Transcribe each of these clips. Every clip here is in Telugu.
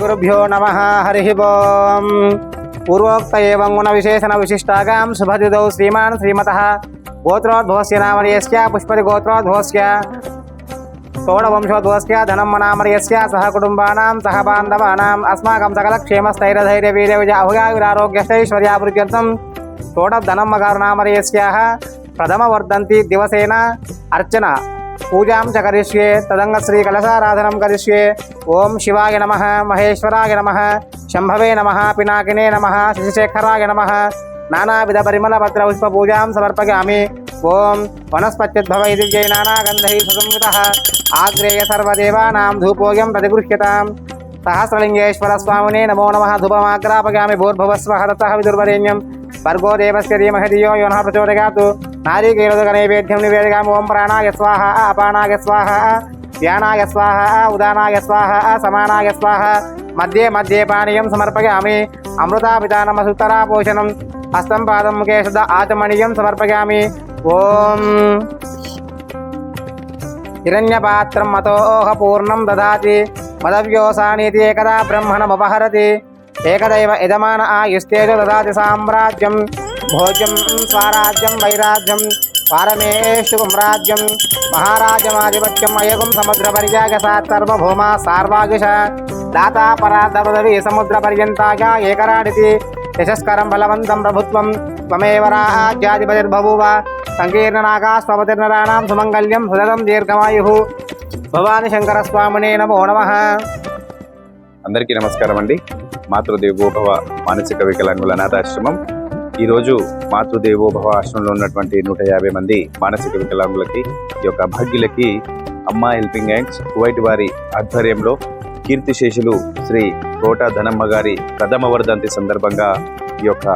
श्रीगुरुभ्यो नम, हरिः ओं पूर्वोक्त एवं गुणविशेषणविशिष्टागां शुभदिदौ श्रीमान् श्रीमतः गोत्रोद्भवस्य नामर्यस्य पुष्पतिगोत्रोद्भवस्य षोडवंशोद्भवस्य धनं मनामर्यस्य सह कुटुम्बानां, सह बान्धवानाम् अस्माकं सकलक्षेमस्थैरधैर्यवीर्यविजाभुगाविरारोग्यष्टैश्वर्यापर्यन्तं षोडधनं मकारणामर्यस्याः प्रथमवर्धन्ति दिवसेन अर्चना। पूजा च तदंग श्री कलशाराधन क्ये ओं शिवाय नम, महेश्वराय नम शंभवे नम, पिनाकिने नम, शशिशेखराय नम। नानाविधपरिमलपत्रपुष्पपूजां समर्पयामि। समर्पया ओं दिव्यै नानागन्धैः सुसंवितः आग्रेय धूपोम प्रतिगृह्यता सहस्रलिंगेश्वर स्वामी नमो नम, धूपमाग्रापयामि। भूर्भुवस्व हरतः विदुर्वरेण्यम। भर्गो देवस्य धीमहि धियो, यो नः సహస్రలింగేశ్వర స్వామినే నమో నమ ఓం ప్రాణాయ స్వాహ అపానాయ స్వాహ ధ్యానాయ స్వాహ ఉదానాయ స్వాహ సమానాయ స్వాహ మధ్యే మధ్యే పానీయం సమర్పయామి అమృతాపితానమసుతరా పోషణం హస్తం పాదం కేశద శుద్ధ ఆచమణీయం సమర్పయామి ఓం హిరణ్యపాత్రం మతోహ పూర్ణం దదాతి మదవ్యోసానీతి ఏకదా బ్రహ్మణమపహరతి ఏకదైవ యజమాన ఆయుస్తేజో దదాతి సామ్రాజ్యం భోజ్యం స్వరాజ్యం వైరాజ్యం పారమేష్టు రాజ్యం మహారాజమాధిపత్యం అయగుం సముద్ర పర్యాగ సార్వభౌమ సార్వాగుష దాతా పరాధపదవి సముద్ర పర్యంతాగా ఏకరాడితి యశస్కరం బలవంతం ప్రభుత్వం త్వమేవ రాజ్యాధిపతిర్బభూవ సంకీర్ణనాగా స్వపతిర్నరాణాం సుమంగళ్యం సుదరం దీర్ఘమాయు. భవాని శంకర స్వామినే నమో నమ. అందరికీ నమస్కారం అండి మాతృదేవోభవ మానసిక వికలాంగుల అనాథాశ్రమం ఈరోజు మాతృదేవోభవ ఆశ్రమంలో ఉన్నటువంటి నూట యాభై మంది మానసిక వికలాంగులకి ఈ యొక్క భాగ్యులకి అమ్మా హెల్పింగ్ హ్యాండ్స్ కువైట్ వారి ఆధ్వర్యంలో కీర్తిశేషులు శ్రీ కోట ధనమ్మ గారి ప్రథమ వర్ధంతి సందర్భంగా ఈ యొక్క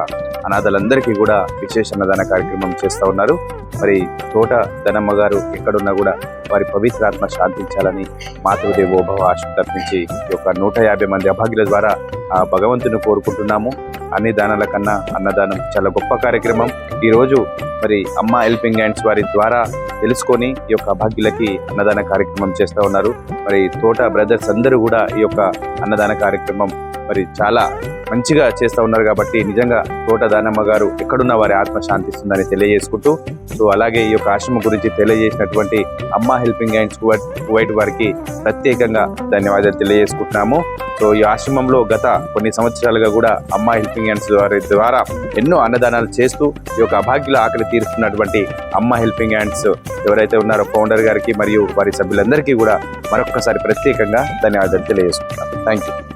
అనాథలందరికీ కూడా విశేష అన్నదాన కార్యక్రమం చేస్తూ ఉన్నారు. మరి తోట ధనమ్మ గారు ఎక్కడున్నా కూడా వారి పవిత్రాత్మ శాంతించాలని మాతృదేవోభవ ఆశ్రమం తప్పించి ఈ యొక్క నూట యాభై మంది అభాగ్యుల ద్వారా ఆ భగవంతుని కోరుకుంటున్నాము. అన్ని దానాల కన్నా అన్నదానం చాలా గొప్ప కార్యక్రమం. ఈరోజు మరి అమ్మ హెల్పింగ్ హ్యాండ్స్ వారి ద్వారా తెలుసుకొని ఈ యొక్క అభాగ్యులకి అన్నదాన కార్యక్రమం చేస్తూ ఉన్నారు. మరి తోట బ్రదర్స్ అందరూ కూడా ఈ యొక్క అన్నదాన కార్యక్రమం మరి చాలా మంచిగా చేస్తూ ఉన్నారు కాబట్టి నిజంగా తోట దానమ్మ గారు ఎక్కడున్న వారి ఆత్మ శాంతిస్తుందని తెలియజేసుకుంటూ సో అలాగే ఈ యొక్క ఆశ్రమం గురించి తెలియజేసినటువంటి అమ్మ హెల్పింగ్ హ్యాండ్స్ కువైట్ కువైట్ వారికి ప్రత్యేకంగా ధన్యవాదాలు తెలియజేసుకుంటున్నాము. సో ఈ ఆశ్రమంలో గత కొన్ని సంవత్సరాలుగా కూడా అమ్మ హెల్పింగ్ హ్యాండ్స్ వారి ద్వారా ఎన్నో అన్నదానాలు చేస్తూ ఈ యొక్క అభాగ్యుల ఆకలి తీరుస్తున్నటువంటి అమ్మ హెల్పింగ్ హ్యాండ్స్ ఎవరైతే ఉన్నారో ఫౌండర్ గారికి మరియు వారి సభ్యులందరికీ కూడా మరొకసారి ప్రత్యేకంగా ధన్యవాదాలు తెలియజేసుకుంటాను థ్యాంక్ యూ